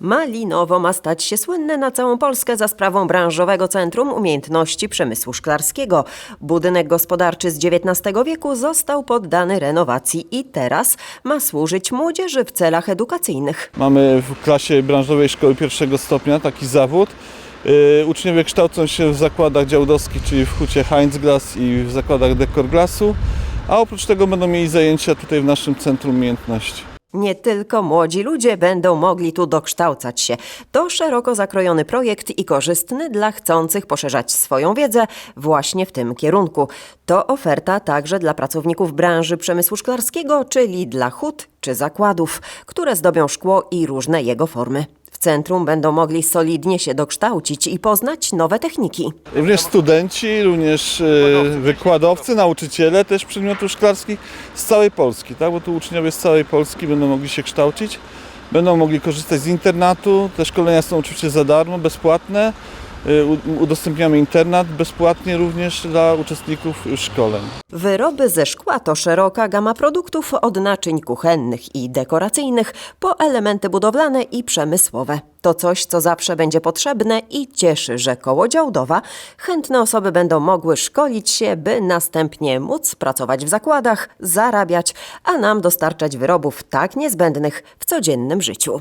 Malinowo ma stać się słynne na całą Polskę za sprawą branżowego Centrum Umiejętności Przemysłu Szklarskiego. Budynek gospodarczy z XIX wieku został poddany renowacji i teraz ma służyć młodzieży w celach edukacyjnych. Mamy w klasie branżowej szkoły pierwszego stopnia taki zawód. Yy, Uczniowie kształcą się w zakładach działdowskich, czyli w hucie Heinzglas i w zakładach Decor Glasu, a oprócz tego będą mieli zajęcia tutaj w naszym Centrum Umiejętności. Nie tylko młodzi ludzie będą mogli tu dokształcać się. To szeroko zakrojony projekt i korzystny dla chcących poszerzać swoją wiedzę właśnie w tym kierunku. To oferta także dla pracowników branży przemysłu szklarskiego, czyli dla hut czy zakładów, które zdobią szkło i różne jego formy. Centrum będą mogli solidnie się dokształcić i poznać nowe techniki. Również studenci, również yy, wykładowcy, nauczyciele też przedmiotów szklarskich z całej Polski, tak? bo tu uczniowie z całej Polski będą mogli się kształcić, będą mogli korzystać z internatu. Te szkolenia są oczywiście za darmo, bezpłatne. U- Udostępniamy internat bezpłatnie również dla uczestników szkoleń. Wyroby ze szkła to szeroka gama produktów od naczyń kuchennych i dekoracyjnych po elementy budowlane i przemysłowe. To coś, co zawsze będzie potrzebne i cieszy, że koło Działdowa chętne osoby będą mogły szkolić się, by następnie móc pracować w zakładach, zarabiać, a nam dostarczać wyrobów tak niezbędnych w codziennym życiu.